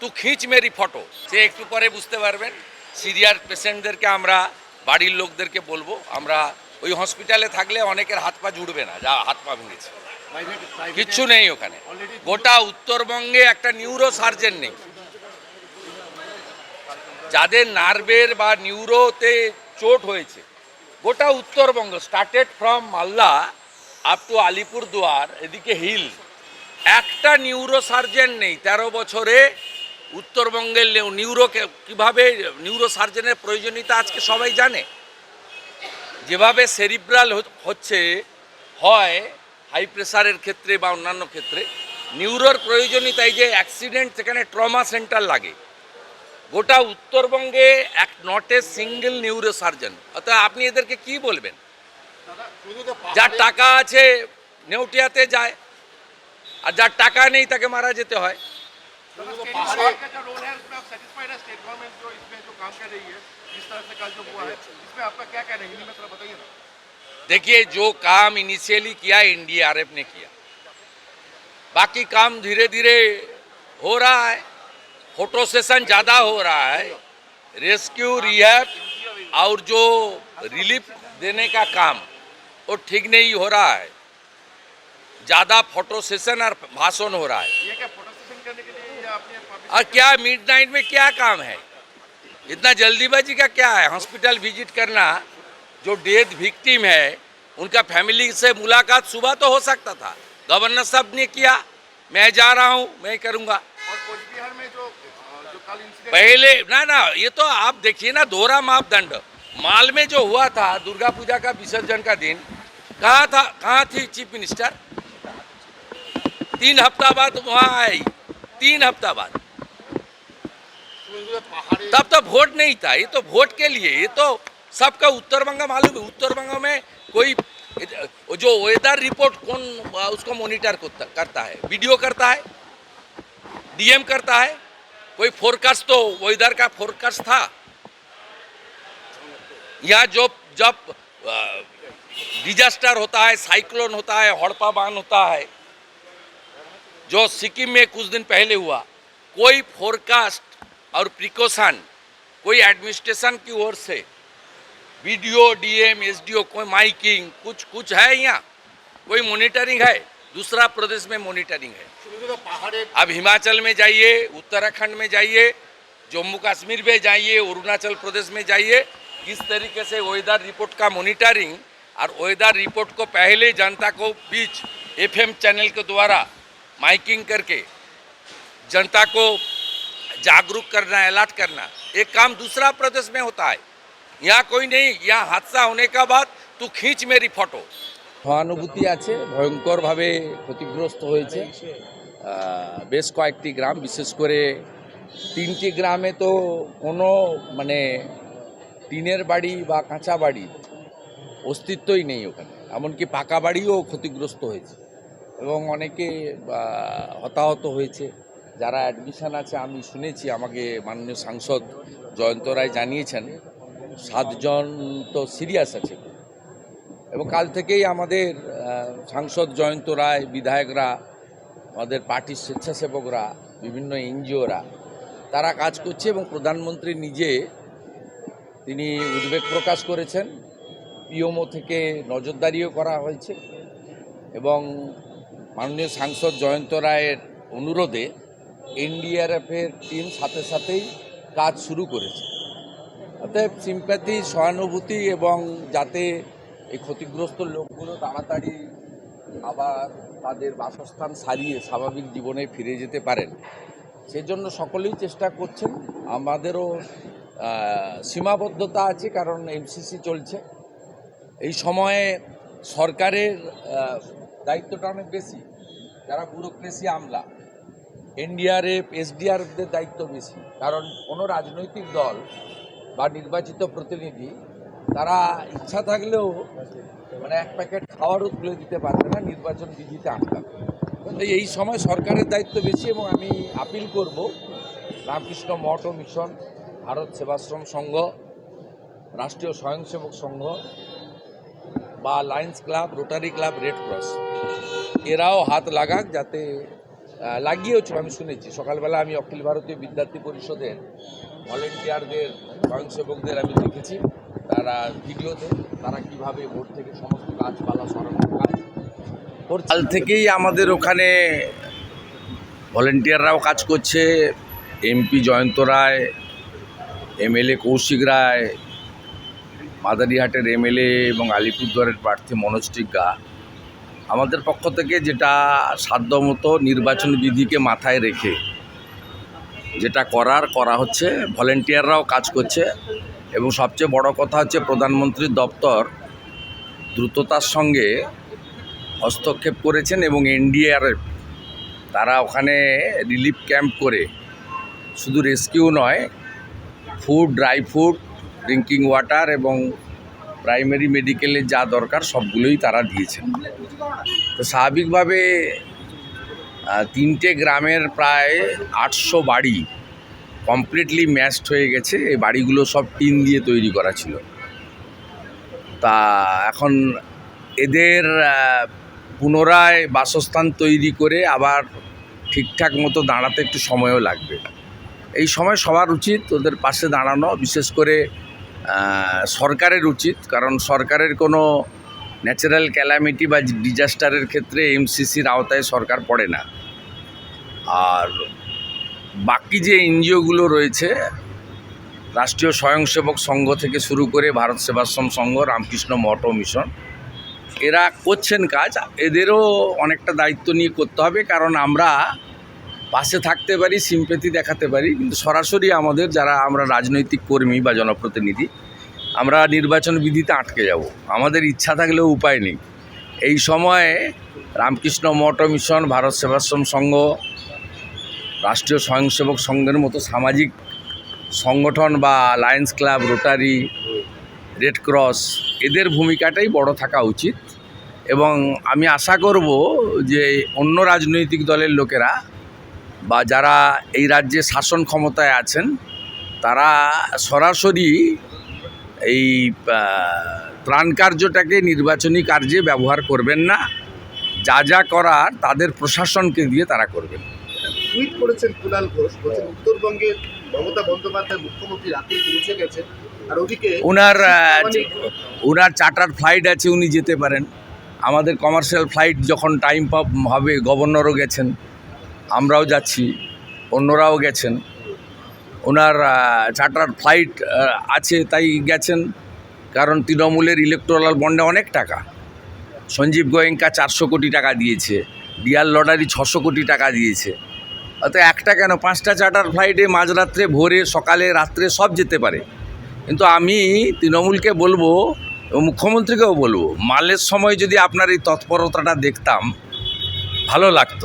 তু খিঁচ Mary photo সে একটু পরে বুঝতে পারবেন সিরিয়ার পেশেন্টদেরকে আমরা বাড়ির লোকদেরকে বলব আমরা ওই হসপিটালে থাকলে অনেকের হাত পা জুড়বে না যা হাত পা ভেঙেছে কিচ্ছু নেই ওখানে গোটা উত্তরবঙ্গে একটা নিউরো সার্জেন নেই যাদের নার্ভের বা নিউরোতে চোট হয়েছে গোটা Uttarbanga started from Malda up to Alipurduar এদিকে হিল একটা নিউরো সার্জেন নেই তেরো বছরে উত্তরবঙ্গের লে- নিউরো কে- কীভাবে নিউরো সার্জেনের প্রয়োজনীয়তা আজকে সবাই জানে? যেভাবে সেরিব্রাল হচ্ছে হয় হাই প্রেসারের ক্ষেত্রে বা অন্যান্য ক্ষেত্রে নিউরোর প্রয়োজনীয়তা এই যে অ্যাক্সিডেন্ট সেখানে ট্রমা সেন্টার লাগে। গোটা উত্তরবঙ্গে এক not a single neuro surgeon অর্থাৎ আপনি এদেরকে কি বলবেন? যার টাকা আছে নেউটিয়াতে যায় আর যার টাকা নেই তাকে মারা যেতে হয়। देखिए जो काम इनिशियली किया एनडीआरएफ ने किया। बाकी काम धीरे धीरे हो रहा है फ़ोटो सेशन ज़्यादा हो रहा है। रेस्क्यू रिहैब और जो रिलीफ देने का काम वो ठीक नहीं हो रहा है। ज़्यादा फ़ोटो सेशन और भाषण हो रहा है ये क्या फ़ोटो सेशन करने के लिए या अपने public- और क्या मिड नाइट में क्या काम है? इतना जल्दीबाजी का क्या है? हॉस्पिटल विज़िट करना जो डेथ विक्टिम है उनका फैमिली से मुलाकात सुबह तो हो सकता था। गवर्नर साहब ने किया मैं जा रहा हूँ मैं करूँगा। और कोचबिहार में जो जो कल पहले ना ना ये तो आप देखिए ना दोहरा मापदंड। माल में जो हुआ था दुर्गा पूजा का विसर्जन का दिन कहाँ था कहाँ थी चीफ मिनिस्टर तीन हफ़्ता बाद वहाँ आई। तीन हफ़्ता बाद। तब तो वोट नहीं था, ये तो वोट के लिए, ये तो सबका उत्तर बंग मालूम है उत्तर बंग में कोई जो वेदर रिपोर्ट कौन, उसको मॉनिटर करता है वीडियो करता है डीएम करता है, कोई फोरकास्ट तो वेदर का फोरकास्ट था। यहाँ जो, जब डिजास्टर होता है साइक्लोन होता है हड़पा बाँध होता है, जो सिक्किम में कुछ दिन पहले हुआ, कोई फोरकास्ट और प्रिकॉशन, कोई एडमिनिस्ट्रेशन की ओर से, वीडियो, डीएम, एसडीओ, कोई माइकिंग, कुछ कुछ है यहाँ? कोई मॉनिटरिंग है? दूसरा प्रदेश में मॉनिटरिंग है। अब हिमाचल में जाइए, उत्तराखंड में जाइए, जम्मू कश्मीर में जाइए, अरुणाचल प्रदेश में जाइए, किस तरीके से वेदर रिपोर्ट का मॉनिटरिंग और वेदर रिपोर्ट को पहले जनता को बीच एफएम चैनल के द्वारा माइकिंग करके जनता को जागरूक करना अलर्ट करना एक काम दूसरा प्रदेश में होता है यहाँ कोई नहीं यहाँ हादसा होने का बाद तू खींच मेरी फोटो সহানুভূতি আছে ভয়ঙ্করভাবে ক্ষতিগ্রস্ত হয়েছে আহ, বেশ কয়েকটি গ্রাম বিশেষ করে তিনটি গ্রামে তো কোনো মানে টিনের বাড়ি বা কাঁচা বাড়ির অস্তিত্বই নেই ওখানে এমনকি পাকা বাড়িও ক্ষতিগ্রস্ত হয়েছে এবং অনেকে আহ, হতাহত হয়েছে যারা অ্যাডমিশন আছে, আমি শুনেছি, আমাকে মাননীয় সাংসদ জয়ন্ত রায় জানিয়েছেন, সাতজন তো সিরিয়াস আছে। এবং কাল থেকেই আমাদের সাংসদ জয়ন্ত রায়, বিধায়করা, আমাদের পার্টির স্বেচ্ছাসেবকরা, বিভিন্ন এনজিওরা, তারা কাজ করছে এবং প্রধানমন্ত্রী নিজে তিনি উদ্বেগ প্রকাশ করেছেন। পিওমো থেকে নজরদারিও করা হয়েছে এবং মাননীয় সাংসদ জয়ন্ত রায়ের অনুরোধে এনডিআরএফের টিম সাথে সাথেই কাজ শুরু করেছে। অতএব সিম্প্যাথি সহানুভূতি এবং যাতে এই ক্ষতিগ্রস্ত লোকগুলো তাড়াতাড়ি আবার তাদের বাসস্থান সারিয়ে স্বাভাবিক জীবনে ফিরে যেতে পারেন, সেজন্য সকলেই চেষ্টা করছেন। আমাদেরও সীমাবদ্ধতা আছে কারণ এমসিসি চলছে। এই সময়ে সরকারের দায়িত্বটা অনেক বেশি। যারা ব্যুরোক্রেসি আমলা এনডিআরএফ এসডিআরএফদের দায়িত্ব বেশি। কারণ কোনো রাজনৈতিক দল বা নির্বাচিত প্রতিনিধি, তারা ইচ্ছা থাকলেও মানে এক প্যাকেট খাওয়ারও তুলে দিতে পারবে না, নির্বাচন বিধিতে আটকাবে তো এই সময় সরকারের দায়িত্ব বেশি এবং আমি আপিল করব রামকৃষ্ণ মঠ ও মিশন, ভারত সেবাশ্রম সংঘ, রাষ্ট্রীয় স্বয়ংসেবক সংঘ বা Lions Club, Rotary Club, Red Cross. এরাও হাত লাগাক যাতে আহ, লাগিয়েওছিল আমি শুনেছি। সকালবেলা আমি অখিল ভারতীয় বিদ্যার্থী পরিষদের ভলেন্টিয়ারদের স্বয়ংসেবকদের আমি দেখেছি। তারা ভিডিওতে তারা কীভাবে ভোট থেকে সমস্ত গাছপালা সরানোর কাজ কাল থেকেই আমাদের ওখানে ভলেন্টিয়াররাও কাজ করছে। এমপি জয়ন্ত রায় এমএলএ কৌশিক রায় মাদারিহাটের এমএলএ এবং আলিপুরদুয়ারের প্রার্থী মনোজ টিগ্গা। আমাদের পক্ষ থেকে যেটা সাধ্যমতো নির্বাচন বিধিকে মাথায় রেখে যেটা করার, করা হচ্ছে। ভলেন্টিয়াররাও কাজ করছে। এবং সবচেয়ে বড় কথা হচ্ছে প্রধানমন্ত্রীর দপ্তর দ্রুততার সঙ্গে হস্তক্ষেপ করেছেন এবং এনডিআরএফ তারা ওখানে রিলিফ ক্যাম্প করে শুধু রেস্কিউ নয়, food, dry food, drinking water এবং প্রাইমারি মেডিকেলের যা দরকার সবগুলোই তারা দিয়েছেন। তো স্বাভাবিকভাবে তিনটে গ্রামের প্রায় আটশো বাড়ি কমপ্লিটলি ম্যাশড হয়ে গেছে, এই বাড়িগুলো সব টিন দিয়ে তৈরি করা ছিল। তা এখন এদের পুনরায় বাসস্থান তৈরি করে আবার ঠিকঠাক মতো দাঁড়াতে একটু সময়ও লাগবে। এই সময় সবার উচিত ওদের পাশে দাঁড়ানো, বিশেষ করে সরকারের উচিত, কারণ সরকারের কোনো ন্যাচারাল ক্যালামিটি বা ডিজাস্টারের ক্ষেত্রে এমসিসির আওতায় সরকার পড়ে না। আর বাকি যে এনজিওগুলো রয়েছে, রাষ্ট্রীয় স্বয়ংসেবক সংঘ থেকে শুরু করে ভারত সেবাশ্রম সংঘ, রামকৃষ্ণ মঠ মিশন, এরা করছেন কাজ। এদেরও অনেকটা দায়িত্ব নিয়ে করতে হবে, কারণ আমরা পাশে থাকতে পারি সিম্পেথি দেখাতে পারি, কিন্তু সরাসরি আমাদের যারা আমরা রাজনৈতিক কর্মী বা জনপ্রতিনিধি, আমরা নির্বাচন বিধিতে আটকে যাব। আমাদের ইচ্ছা থাকলেও উপায় নেই। এই সময়ে রামকৃষ্ণ মঠ মিশন, ভারত সেবাশ্রম সংঘ, রাষ্ট্রীয় স্বয়ংসেবক সংঘের মতো সামাজিক সংগঠন বা Lions Club Rotary Red Cross এদের ভূমিকাটাই বড় থাকা উচিত। এবং আমি আশা করব যে অন্য রাজনৈতিক দলের লোকেরা বা যারা এই রাজ্যে শাসন ক্ষমতায় আছেন তারা সরাসরি এই ত্রাণ কার্যটাকে নির্বাচনী কার্যে ব্যবহার করবেন না। যা যা করার তাদের প্রশাসনকে দিয়ে তারা করবেন। টুইট করেছেন কুণাল ঘোষ বলছেন উত্তরবঙ্গের মমতা বন্দ্যোপাধ্যায় মুখ্যমন্ত্রী রাতে পৌঁছে গেছেন আর ওদিকে ওনার ওনার চার্টার ফ্লাইট আছে উনি যেতে পারেন। আমাদের কমার্শিয়াল ফ্লাইট যখন টাইম পাব হবে গভর্নরও গেছেন। আমরাও যাচ্ছি, অন্যরাও গেছেন। ওনার চার্টার ফ্লাইট আছে তাই গেছেন, কারণ তৃণমূলের ইলেকট্রাল বন্ডে অনেক টাকা। সঞ্জীব গোয়েঙ্কা চারশো কোটি টাকা দিয়েছে, ডিয়ার লটারি ছশো কোটি টাকা দিয়েছে। অত একটা কেন? পাঁচটা চার্টার ফ্লাইটে মাঝরাত্রে, ভোরে, সকালে, রাত্রে সব যেতে পারে। কিন্তু আমি তৃণমূলকে বলব এবং মুখ্যমন্ত্রীকেও বলব, মালের সময় যদি আপনার এই তৎপরতাটা দেখতাম, ভালো লাগতো।